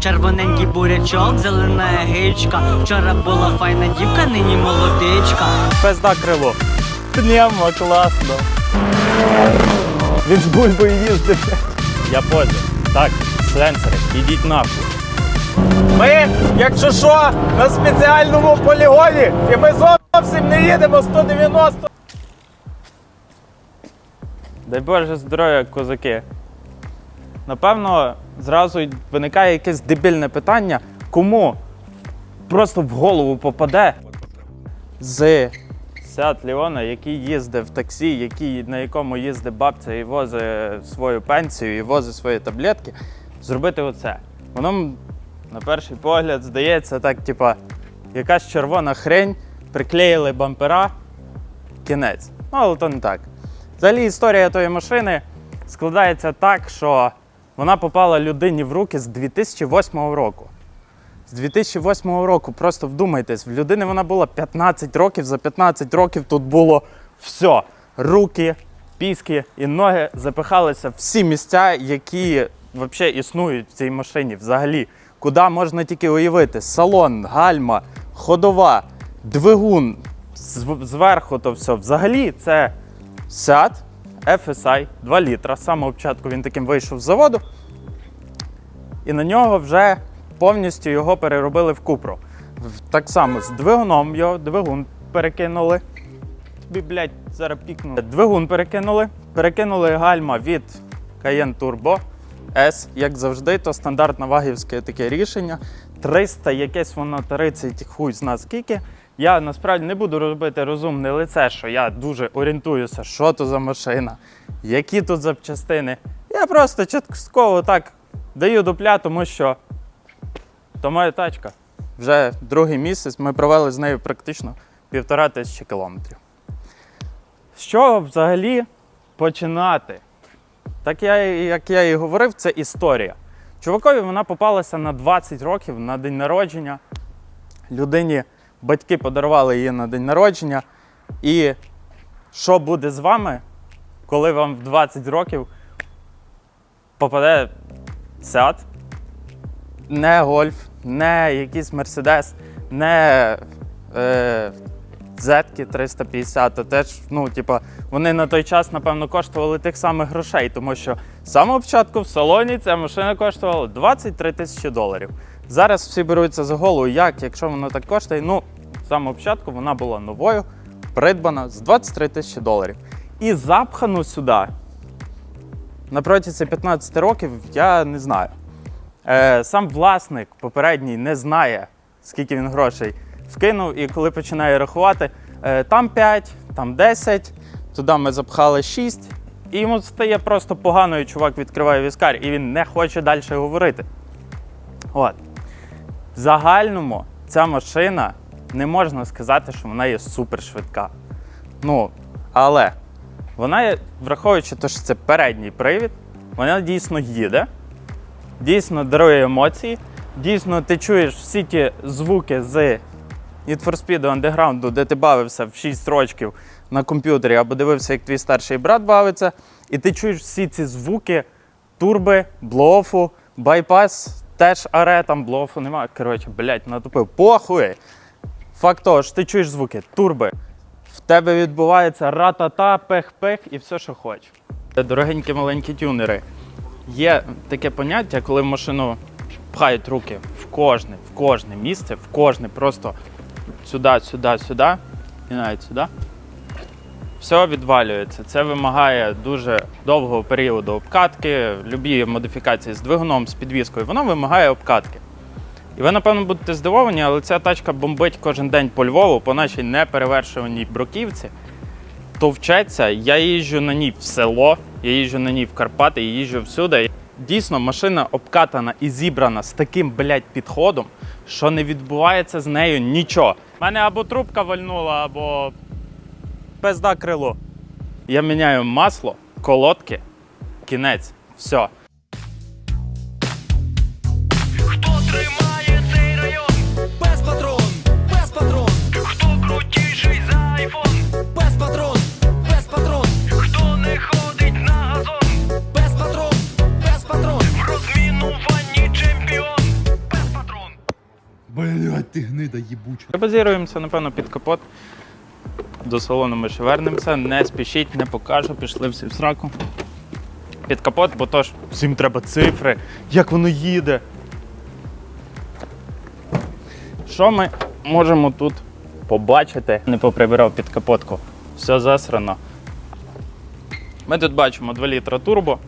червоненький бурячок, зелена гичка. Вчора була файна дівка, нині молодичка. Пизда крило. Пневмо, класно. Він з бульбою їздив. Я понял. Так, сенсори, ідіть нахуй. Ми, якщо що, на спеціальному полігоні, і ми зовсім не їдемо 190. Дай Боже здоров'я, козаки. Напевно, зразу виникає якесь дебільне питання, кому просто в голову попаде з Сеат Леона, який їздить в таксі, який, на якому їздить бабця і возить свою пенсію, і возить свої таблетки, зробити оце. Воно на перший погляд здається так, типа, якась червона хрень, приклеїли бампера, кінець. Ну, але то не так. Взагалі історія тої машини складається так, що вона попала людині в руки з 2008 року. З 2008 року, просто вдумайтесь, в людини вона була 15 років, за 15 років тут було все. Руки, піски і ноги запихалися всі місця, які взагалі існують в цій машині. Взагалі, куди можна тільки уявити: салон, гальма, ходова, двигун, зверху то все. Взагалі, це Seat FSI 2 літра. З самого початку він таким вийшов з заводу. І на нього вже повністю його переробили в Купру. Так само з двигуном його двигун перекинули. Тобі, блядь, зараз пікну. Двигун перекинули. Перекинули гальма від Cayenne Turbo S, як завжди, то стандартне вагівське таке рішення. 300 якесь воно 30, хуй зна скільки. Я насправді не буду робити розумне лице, що я дуже орієнтуюся, що то за машина, які тут запчастини. Я просто частково так даю дупля, тому що то моя тачка. Вже другий місяць ми провели з нею практично півтора тисячі кілометрів. З чого взагалі починати? Так я, як я і говорив, це історія. Чувакові вона попалася на 20 років на день народження. Людині батьки подарували її на день народження. І що буде з вами, коли вам в 20 років попаде Seat, не Гольф, не якийсь Мерседес, не е, Зетки 350, а теж, ну, типа, вони на той час, напевно, коштували тих самих грошей, тому що з самого початку в салоні ця машина коштувала 23 тисячі доларів. Зараз всі беруться за голову, як, якщо воно так коштує. Ну, самого початку вона була новою, придбана з 23 тисячі доларів. І запхану сюди на протязі 15 років я не знаю. Е, сам власник попередній не знає, скільки він грошей вкинув, і коли починає рахувати, е, там 5, там 10, туди ми запхали 6, і йому стає просто погано, і чувак відкриває віскар, і він не хоче далі говорити. От. Загальному ця машина не можна сказати, що вона є супершвидка. Ну, але вона, є, враховуючи те, що це передній привід, вона дійсно їде, дійсно дарує емоції. Дійсно, ти чуєш всі ті звуки з Need for Speed Underground, де ти бавився в 6 років на комп'ютері або дивився, як твій старший брат бавиться, і ти чуєш всі ці звуки турби, блофу, байпас, теж аре, там блофу немає. Коротше, блядь, натупив. Похуй! Факт того, що ти чуєш звуки турби. В тебе відбувається ра-та-та, пех-пех і все, що хочеш. Дорогенькі маленькі тюнери. Є таке поняття, коли в машину пхають руки в кожне, в кожне місце, в кожне просто сюди, сюди, сюди і навіть сюди. Все відвалюється. Це вимагає дуже довгого періоду обкатки, любі модифікації з двигуном, з підвіскою, воно вимагає обкатки. І ви, напевно, будете здивовані, але ця тачка бомбить кожен день по Львову, по нашій неперевершуваній бруківці. Товчеться, я їжджу на ній в село, я їжджу на ній в Карпати, я їжджу всюди. Дійсно, машина обкатана і зібрана з таким, блядь, підходом, що не відбувається з нею нічого. У мене або трубка вальнула, або пизда крило. Я міняю масло, колодки, кінець. Все. Хто тримає цей район? Без патрон, без патрон, Хто крутіший за айфон? без патрон, без патрон, Хто не ходить на газон? без патрон, без патрон, В розмінуванні чемпіон. гнида їбуча. Базіруємося, напевно, під капот. До салону ми ще вернемося. Не спішіть, не покажу, пішли всі в сраку. Під капот, бо то ж всім треба цифри, як воно їде. Що ми можемо тут побачити? Не поприбирав під капотку. Все засрано. Ми тут бачимо 2 літра турбо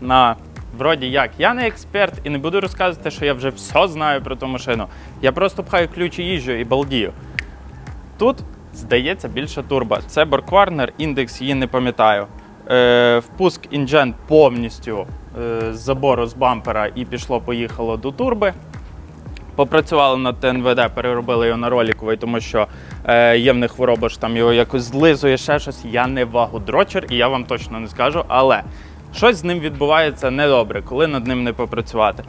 на вроді як. Я не експерт і не буду розказувати, що я вже все знаю про ту машину. Я просто пхаю ключ і їжджу і балдію. Тут, здається, більше турбо. Це Боркварнер, індекс її не пам'ятаю. Е, впуск інжен повністю е, з забору з бампера і пішло-поїхало до турби. Попрацювали над ТНВД, переробили його на роліковий, тому що е, є в них хвороба, що там його якось злизує, ще щось. Я не вагодрочер і я вам точно не скажу. Але щось з ним відбувається недобре, коли над ним не попрацювати.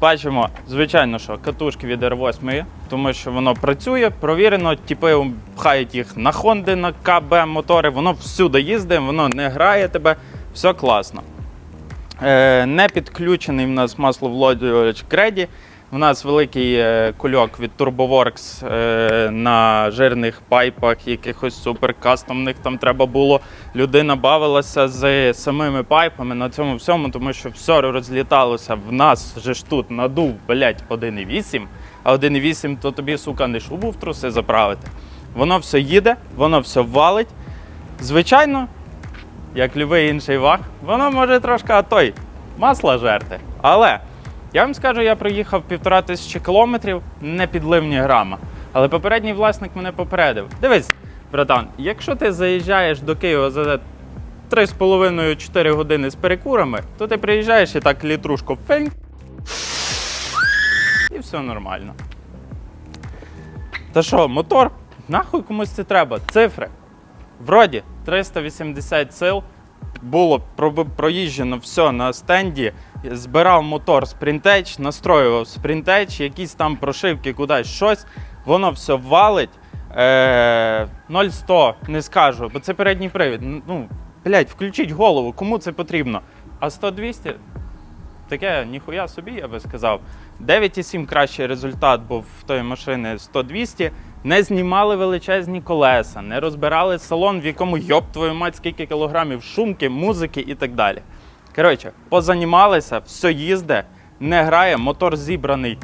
Бачимо, звичайно, що катушки від R8, тому що воно працює, провірено, типи пхають їх на Honda, на КБ мотори, воно всюди їздить, воно не грає тебе, все класно. Е, не підключений в нас масловлодювач Креді. У нас великий е, кульок від TurboWorks е, на жирних пайпах, якихось супер кастомних там треба було. Людина бавилася з самими пайпами на цьому всьому, тому що все розліталося. В нас же ж тут надув, блять, 1,8, а 1,8 то тобі, сука, не шубу в труси заправити. Воно все їде, воно все валить. Звичайно, як будь-який інший ваг, воно може трошки той масла жерти. Але я вам скажу, я проїхав півтора тисячі кілометрів, не підливні грама. Але попередній власник мене попередив. Дивись, братан, якщо ти заїжджаєш до Києва за 3,5-4 години з перекурами, то ти приїжджаєш і так літрушку фень. І все нормально. Та що, мотор? Нахуй комусь це треба? Цифри. Вроді 380 сил. Було проїжджено все на стенді. Збирав мотор Sprintage, настроював Sprintage, якісь там прошивки кудись щось. Воно все валить. Е, 0-100 не скажу, бо це передній привід. Ну, блядь, включіть голову, кому це потрібно. А 100-200 таке ніхуя собі, я би сказав. 9,7 кращий результат був в тої машини 100-200. Не знімали величезні колеса, не розбирали салон, в якому йоп твою мать, скільки кілограмів шумки, музики і так далі. Коротше, позанімалися, все їзде, не грає, мотор зібраний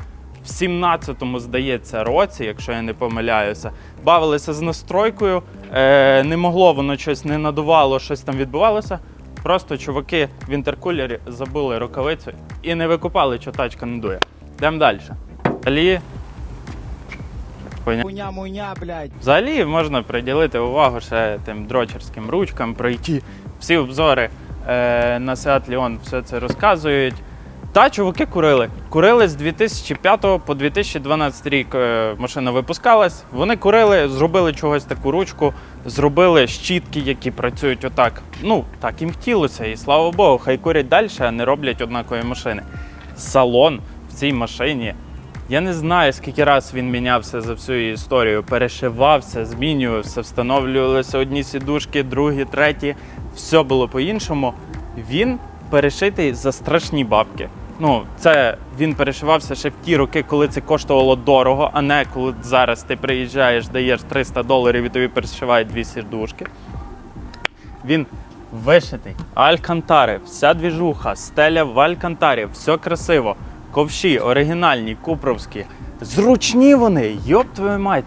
в 17-му, здається, році, якщо я не помиляюся. Бавилися з настройкою, е, не могло воно щось не надувало, щось там відбувалося. Просто чуваки в інтеркулері забули рукавицю і не викупали, що тачка не дує. Йдемо далі. Далі. Хуйня. Муня-муня, блядь. Взагалі можна приділити увагу ще тим дрочерським ручкам, пройти всі обзори е, на Seat Leon, все це розказують. Та чуваки курили. Курили з 2005 по 2012 рік е, машина випускалась. Вони курили, зробили чогось таку ручку, зробили щітки, які працюють отак. Ну, так їм хотілося, і слава Богу, хай курять далі, а не роблять однакові машини. Салон в цій машині. Я не знаю, скільки раз він мінявся за всю історію. Перешивався, змінювався, встановлювалися одні сідушки, другі, треті. Все було по-іншому. Він перешитий за страшні бабки. Ну, це він перешивався ще в ті роки, коли це коштувало дорого, а не коли зараз ти приїжджаєш, даєш 300 доларів і тобі перешивають дві сідушки. Він вишитий. Алькантари, вся двіжуха, стеля в Алькантарі, все красиво. Ковші, оригінальні, купровські. Зручні вони, йоп твою мать.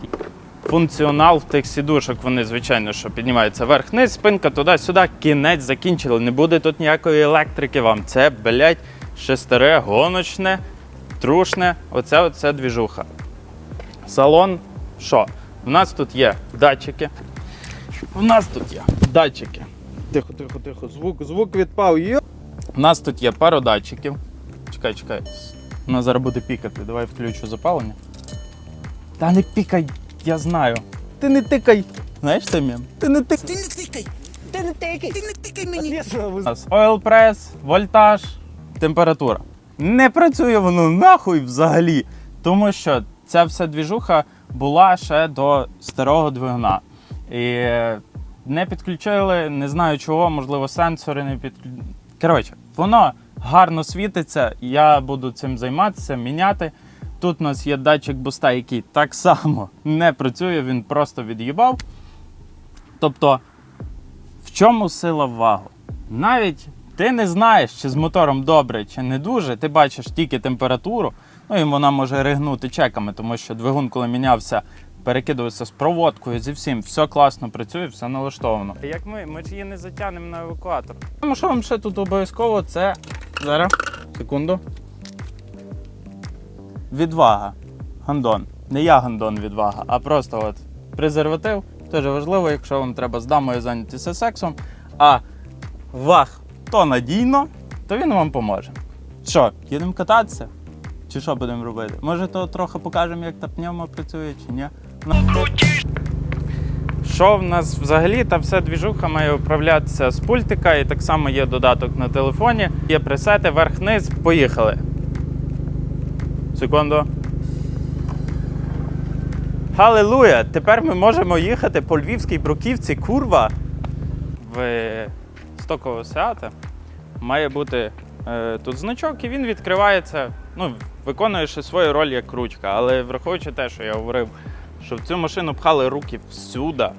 Функціонал в тих сідушок, вони, звичайно, що піднімаються вверх-вниз, спинка туди-сюди, кінець закінчили. Не буде тут ніякої електрики вам. Це, блядь, шестере, гоночне, трушне. Оце оце двіжуха. Салон. Що? У нас тут є датчики. У нас тут є датчики. Тихо, тихо, тихо. Звук, звук відпав. Йо. У нас тут є пару датчиків. Чекай, чекай. У нас зараз буде пікати. Давай включу запалення. Та не пікай, я знаю. Ти не тикай. Знаєш це мем? Ти не тикай. Ти не тикай. Ти не тикай. Ти не тикай мені. У нас oil press, вольтаж, температура. Не працює воно нахуй взагалі. Тому що ця вся двіжуха була ще до старого двигуна. І не підключили, не знаю чого, можливо, сенсори не підключили. Коротше, воно гарно світиться, я буду цим займатися, міняти. Тут у нас є датчик буста, який так само не працює, він просто від'їбав. Тобто, в чому сила вагу? Навіть ти не знаєш, чи з мотором добре, чи не дуже, ти бачиш тільки температуру, ну і вона може ригнути чеками, тому що двигун, коли мінявся, перекидувався з проводкою, зі всім, все класно працює, все налаштовано. Як ми, ми ж її не затягнемо на евакуатор. Тому що вам ще тут обов'язково це. Зараз, секунду. Відвага. Гандон. Не я гандон відвага, а просто от презерватив. Теж важливо, якщо вам треба з дамою зайнятися сексом, а ваг то надійно, то він вам поможе. Що, їдемо кататися? Чи що будемо робити? Може, то трохи покажемо, як та пневма працює, чи ні? Що в нас взагалі? Та вся двіжуха має управлятися з пультика, і так само є додаток на телефоні. Є пресети, верх-низ, поїхали. Секунду. Халилуя! Тепер ми можемо їхати по львівській бруківці, курва. В стокового Сеата має бути е, тут значок, і він відкривається, ну, виконує ще свою роль як ручка. Але враховуючи те, що я говорив, що в цю машину пхали руки всюди,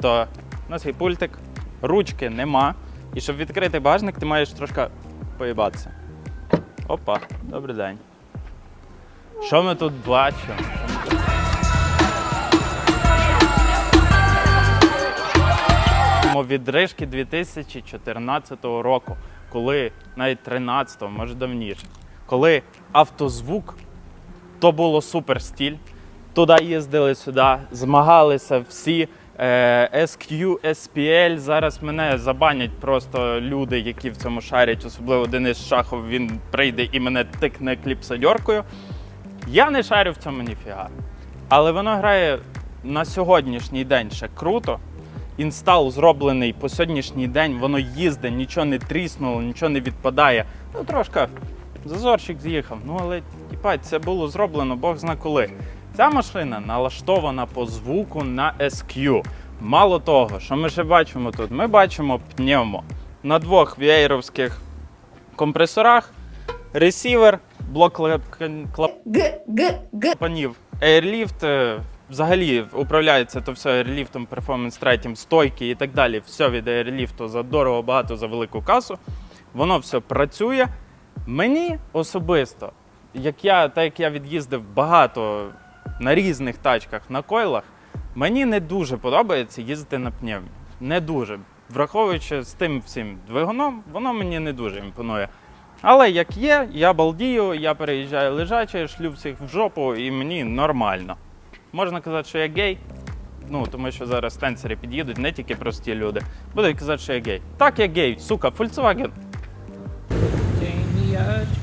то у нас є пультик, ручки нема. І щоб відкрити багажник, ти маєш трошки поїбатися. Опа, добрий день. Що ми тут бачимо? Відрижки 2014 року, коли навіть 13-го, може давніше, коли автозвук то було супер стіль. Туди їздили сюди, змагалися всі. Е, SQ, SPL. Зараз мене забанять просто люди, які в цьому шарять, особливо Денис Шахов. Він прийде і мене тикне кліпсадьоркою. Я не шарю в цьому ніфіга. Але воно грає на сьогоднішній день ще круто. Інстал зроблений по сьогоднішній день, воно їздить, нічого не тріснуло, нічого не відпадає. Ну, трошки зазорчик з'їхав. Ну, але тіпа, це було зроблено, Бог зна коли. Ця машина налаштована по звуку на SQ. Мало того, що ми ще бачимо тут, ми бачимо пневмо на двох вієровських компресорах, ресівер, блок клеп- клап Г, Г, Г. панів. Airlift е, взагалі управляється то все Airlift, Performance 3, стойки і так далі. Все від Airlift за дорого, багато за велику касу. Воно все працює. Мені особисто, як я, так як я від'їздив багато на різних тачках на койлах, мені не дуже подобається їздити на пневмі. Не дуже. Враховуючи з тим всім двигуном, воно мені не дуже імпонує. Але як є, я балдію, я переїжджаю лежаче, шлю всіх в жопу, і мені нормально. Можна казати, що я гей. Ну, тому що зараз тенсери під'їдуть, не тільки прості люди. Будуть казати, що я гей. Так, я гей, сука, Volkswagen.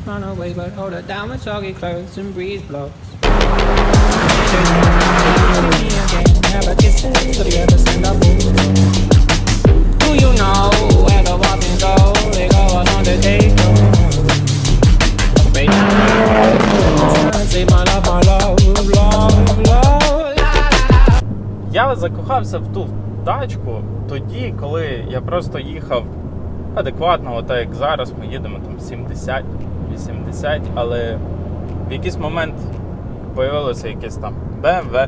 Run away, but hold her down with soggy clothes and breeze blows. Я закохався в ту тачку тоді, коли я просто їхав адекватно, так як зараз ми їдемо там 70-80, але в якийсь момент появилося якесь там BMW,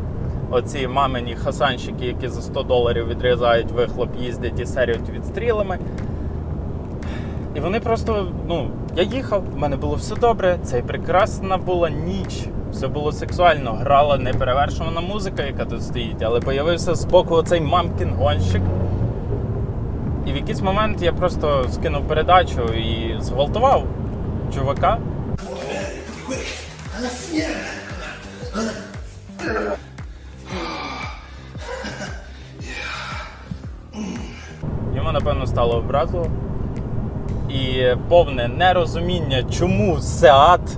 оці мамині хасанщики, які за 100 доларів відрізають вихлоп, їздять і серіють відстрілами. І вони просто, ну, я їхав, в мене було все добре, це прекрасна була ніч. Все було сексуально, грала неперевершувана музика, яка тут стоїть, але появився з боку оцей мамкін гонщик. І в якийсь момент я просто скинув передачу і зґвалтував чувака. Йому, напевно, стало образливо. І повне нерозуміння, чому Сеат,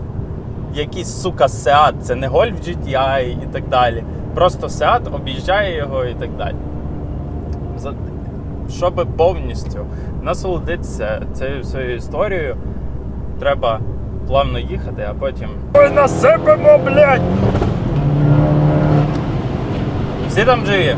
якийсь сука Сеат, це не Golf GTI і так далі. Просто Сеат об'їжджає його і так далі. Щоб повністю насолодитися цією всією історією, треба плавно їхати, а потім. Ой, насипемо, блядь! Всі там живі?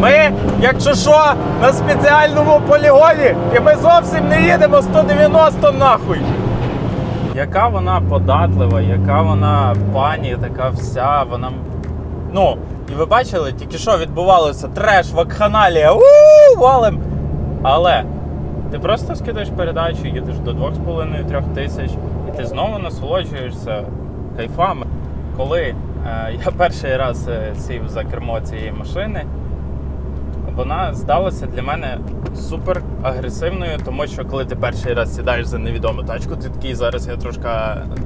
Ми якщо що, на спеціальному полігоні, і ми зовсім не їдемо 190 нахуй. Яка вона податлива, яка вона пані, така вся, вона. Ну, і ви бачили, тільки що відбувалося треш, вакханалія, у валим. Але ти просто скидаєш передачу, їдеш до 2,5-3 тисяч, ти знову насолоджуєшся кайфами. Коли е, я перший раз е, сів за кермо цієї машини, вона здалася для мене супер агресивною, тому що коли ти перший раз сідаєш за невідому тачку, ти такий зараз я трошки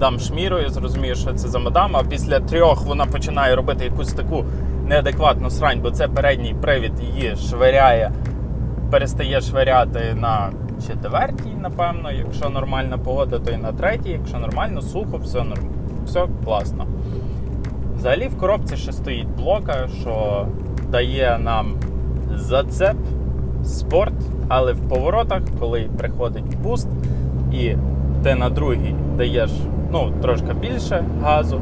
дам шміру і зрозумію, що це за мадам. А після трьох вона починає робити якусь таку неадекватну срань, бо це передній привід її швиряє, перестає швиряти на четвертій, напевно. Якщо нормальна погода, то і на третій. Якщо нормально, сухо, все норм, все класно. Взагалі в коробці ще стоїть блока, що дає нам зацеп, спорт, але в поворотах, коли приходить буст, і ти на другій даєш ну, трошки більше газу,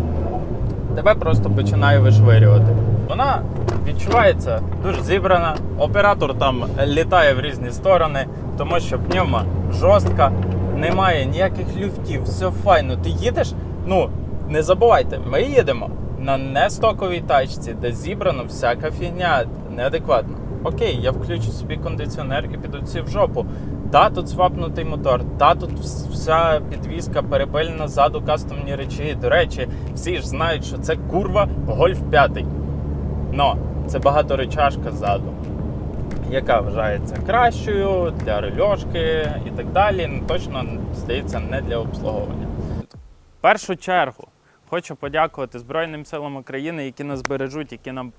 тебе просто починає вишвирювати. Вона відчувається дуже зібрана. Оператор там літає в різні сторони, тому що пневма жорстка, немає ніяких люфтів, все файно. Ти їдеш, ну не забувайте, ми їдемо на нестоковій тачці, де зібрано всяка фігня неадекватно. Окей, я включу собі кондиціонер і піду всі в жопу. Та тут свапнутий мотор, та тут вся підвізка перепилена ззаду кастомні речі. До речі, всі ж знають, що це курва Гольф 5. Но це багаторечашка ззаду, яка вважається кращою для рельошки і так далі. Точно здається, не для обслуговування. В першу чергу хочу подякувати Збройним силам України, які нас бережуть, які нам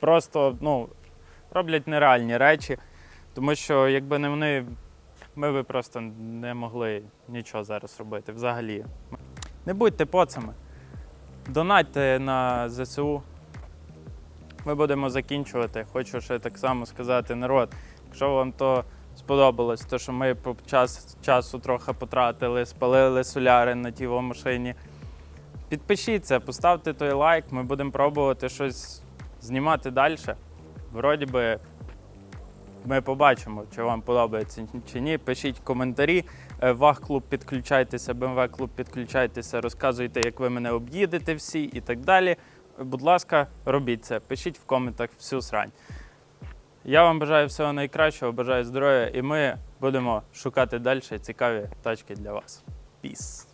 просто ну, роблять нереальні речі. Тому що якби не вони, ми би просто не могли нічого зараз робити взагалі. Не будьте поцами. Донатьте на ЗСУ. Ми будемо закінчувати. Хочу ще так само сказати, народ, якщо вам то сподобалось, то що ми по час, часу трохи потратили, спалили соляри на тій машині. Підпишіться, поставте той лайк, ми будемо пробувати щось знімати далі. Вроді би, ми побачимо, чи вам подобається чи ні. Пишіть коментарі. Е, Вах клуб підключайтеся, БМВ клуб підключайтеся, розказуйте, як ви мене об'їдете всі і так далі. Будь ласка, робіть це. Пишіть в коментах всю срань. Я вам бажаю всього найкращого, бажаю здоров'я, і ми будемо шукати далі цікаві тачки для вас. Піс.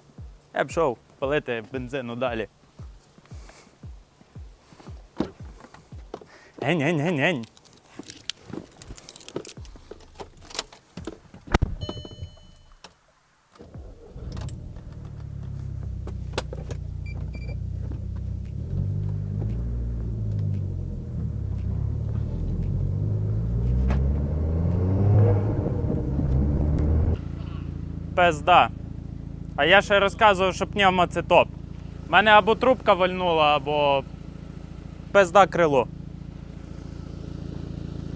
Я пішов палити бензину далі. Гень-гень-гень-гень. Пизда. А я ще розказував, що пневма це топ. У мене або трубка вальнула, або пизда крило.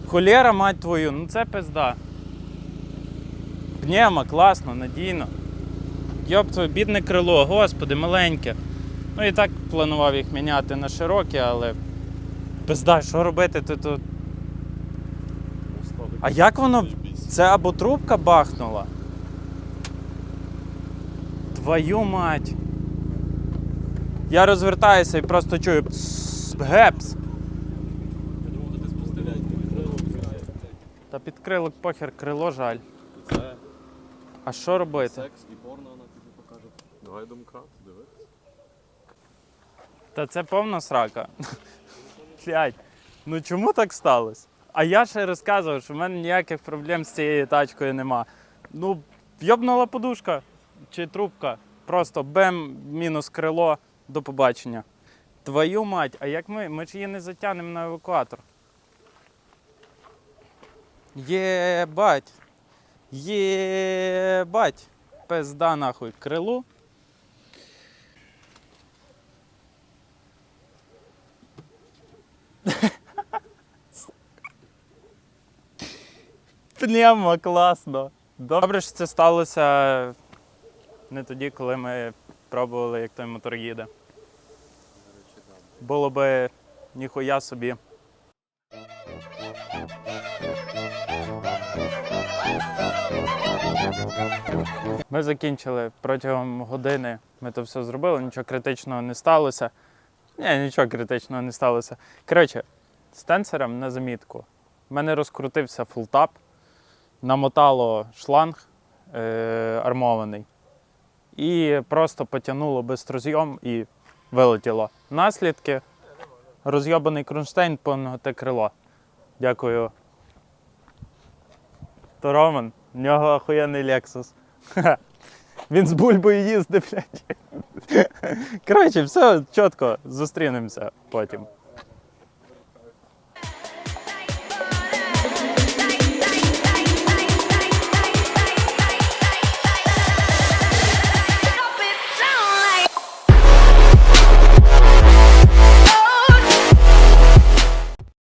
Холєра, мать твою, ну це пизда. Пневма, класно, надійно. Йоп твоє, бідне крило, господи, маленьке. Ну і так планував їх міняти на широкі, але. Пизда, що робити ти тут? А як воно. Це або трубка бахнула? Твою мать. Я розвертаюся і просто чую пс, гепс. Та під крилок похер, крило жаль. Це А що робити? секс і порно вона тобі покаже. Давай домкрат, дивись. Та це повна срака. Блядь, ну чому так сталося? А я ще розказував, що в мене ніяких проблем з цією тачкою нема. Ну, йобнула подушка чи трубка. Просто бем, мінус крило, до побачення. Твою мать, а як ми? Ми ж її не затягнемо на евакуатор. Єбать. Єбать. Пизда нахуй крилу. Пневмо, класно. Добре, що це сталося не тоді, коли ми пробували, як той мотор їде. Було би ніхуя собі. Ми закінчили протягом години. Ми то все зробили, нічого критичного не сталося. Ні, нічого критичного не сталося. Коротше, з тенсером на замітку. У мене розкрутився фултап, намотало шланг е- армований. І просто потягнуло бистрозйом і вилетіло. Наслідки розйобаний кронштейн, погнуте крило. Дякую. То Роман, в нього охуєнний Lexus. Він з бульбою їздить, блядь. Коротше, все чітко, зустрінемося потім.